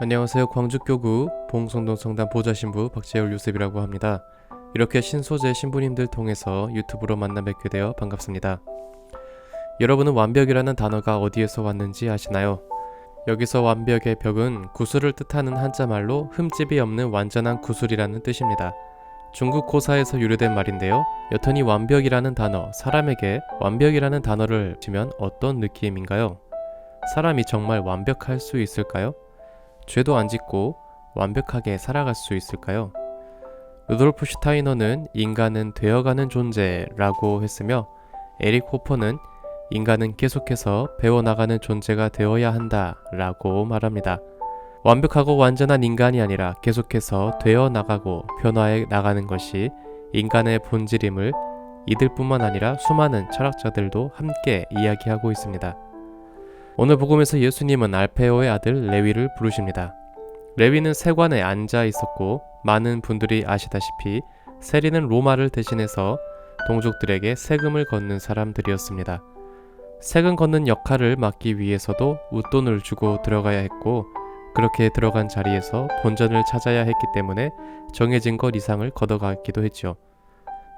안녕하세요. 광주교구 봉성동 성당 보좌신부 박재율 요셉이라고 합니다. 이렇게 신소재 신부님들 통해서 유튜브로 만나 뵙게 되어 반갑습니다. 여러분은 완벽이라는 단어가 어디에서 왔는지 아시나요? 여기서 완벽의 벽은 구슬을 뜻하는 한자말로 흠집이 없는 완전한 구슬이라는 뜻입니다. 중국 고사에서 유래된 말인데요. 여튼이 완벽이라는 단어, 사람에게 완벽이라는 단어를 지면 어떤 느낌인가요? 사람이 정말 완벽할 수 있을까요? 죄도 안 짓고 완벽하게 살아갈 수 있을까요? 루돌프 슈타이너는 인간은 되어가는 존재라고 했으며 에릭 호퍼는 인간은 계속해서 배워나가는 존재가 되어야 한다 라고 말합니다. 완벽하고 완전한 인간이 아니라 계속해서 되어나가고 변화해 나가는 것이 인간의 본질임을 이들뿐만 아니라 수많은 철학자들도 함께 이야기하고 있습니다. 오늘 복음에서 예수님은 알페오의 아들 레위를 부르십니다. 레위는 세관에 앉아 있었고 많은 분들이 아시다시피 세리는 로마를 대신해서 동족들에게 세금을 걷는 사람들이었습니다. 세금 걷는 역할을 맡기 위해서도 웃돈을 주고 들어가야 했고 그렇게 들어간 자리에서 본전을 찾아야 했기 때문에 정해진 것 이상을 걷어가기도 했죠.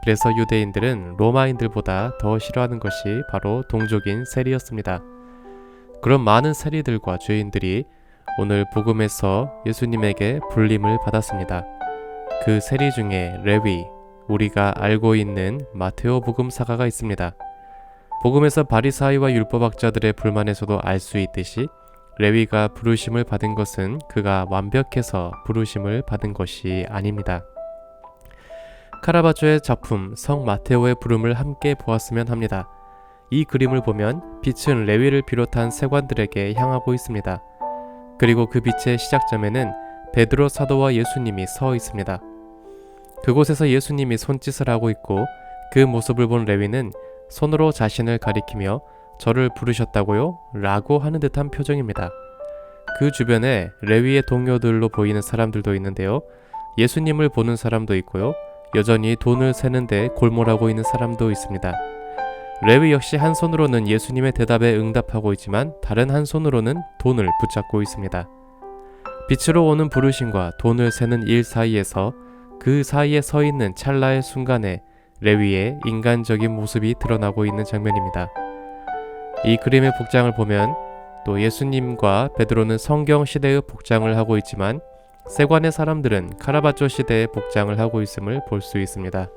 그래서 유대인들은 로마인들보다 더 싫어하는 것이 바로 동족인 세리였습니다. 그런 많은 세리들과 죄인들이 오늘 복음에서 예수님에게 불림을 받았습니다. 그 세리 중에 레위, 우리가 알고 있는 마테오 복음사가가 있습니다. 복음에서 바리사이와 율법학자들의 불만에서도 알 수 있듯이 레위가 부르심을 받은 것은 그가 완벽해서 부르심을 받은 것이 아닙니다. 카라바조의 작품 성 마테오의 부름을 함께 보았으면 합니다. 이 그림을 보면 빛은 레위를 비롯한 세관들에게 향하고 있습니다. 그리고 그 빛의 시작점에는 베드로 사도와 예수님이 서 있습니다. 그곳에서 예수님이 손짓을 하고 있고 그 모습을 본 레위는 손으로 자신을 가리키며 저를 부르셨다고요? 라고 하는 듯한 표정입니다. 그 주변에 레위의 동료들로 보이는 사람들도 있는데요. 예수님을 보는 사람도 있고요. 여전히 돈을 세는데 골몰하고 있는 사람도 있습니다. 레위 역시 한 손으로는 예수님의 대답에 응답하고 있지만 다른 한 손으로는 돈을 붙잡고 있습니다. 빛으로 오는 부르심과 돈을 세는 일 사이에서 그 사이에 서 있는 찰나의 순간에 레위의 인간적인 모습이 드러나고 있는 장면입니다. 이 그림의 복장을 보면 또 예수님과 베드로는 성경 시대의 복장을 하고 있지만 세관의 사람들은 카라바조 시대의 복장을 하고 있음을 볼 수 있습니다.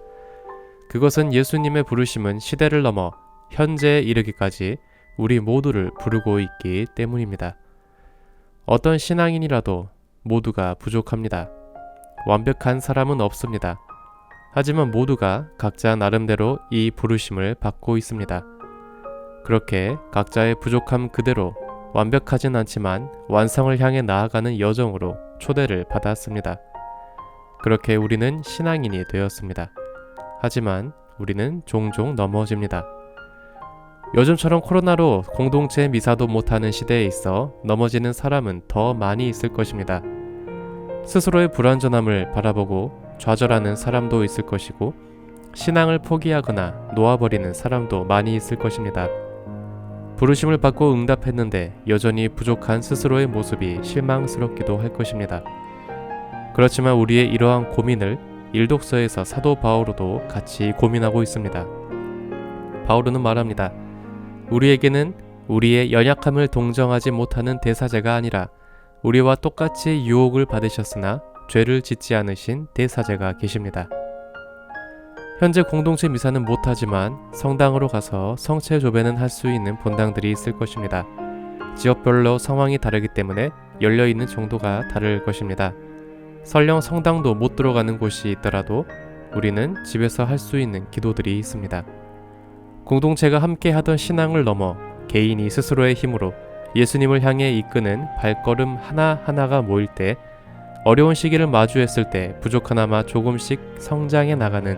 그것은 예수님의 부르심은 시대를 넘어 현재에 이르기까지 우리 모두를 부르고 있기 때문입니다. 어떤 신앙인이라도 모두가 부족합니다. 완벽한 사람은 없습니다. 하지만 모두가 각자 나름대로 이 부르심을 받고 있습니다. 그렇게 각자의 부족함 그대로 완벽하진 않지만 완성을 향해 나아가는 여정으로 초대를 받았습니다. 그렇게 우리는 신앙인이 되었습니다. 하지만 우리는 종종 넘어집니다. 요즘처럼 코로나로 공동체 미사도 못하는 시대에 있어 넘어지는 사람은 더 많이 있을 것입니다. 스스로의 불완전함을 바라보고 좌절하는 사람도 있을 것이고 신앙을 포기하거나 놓아버리는 사람도 많이 있을 것입니다. 부르심을 받고 응답했는데 여전히 부족한 스스로의 모습이 실망스럽기도 할 것입니다. 그렇지만 우리의 이러한 고민을 일독서에서 사도 바오로도 같이 고민하고 있습니다. 바오로는 말합니다. 우리에게는 우리의 연약함을 동정하지 못하는 대사제가 아니라 우리와 똑같이 유혹을 받으셨으나 죄를 짓지 않으신 대사제가 계십니다. 현재 공동체 미사는 못하지만 성당으로 가서 성체 조배는 할 수 있는 본당들이 있을 것입니다. 지역별로 상황이 다르기 때문에 열려 있는 정도가 다를 것입니다. 설령 성당도 못 들어가는 곳이 있더라도 우리는 집에서 할 수 있는 기도들이 있습니다. 공동체가 함께 하던 신앙을 넘어 개인이 스스로의 힘으로 예수님을 향해 이끄는 발걸음 하나하나가 모일 때 어려운 시기를 마주했을 때 부족하나마 조금씩 성장해 나가는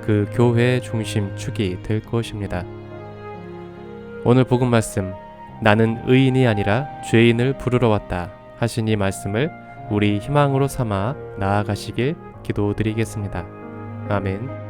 그 교회의 중심 축이 될 것입니다. 오늘 복음 말씀 나는 의인이 아니라 죄인을 부르러 왔다 하신 이 말씀을 우리 희망으로 삼아 나아가시길 기도드리겠습니다. 아멘.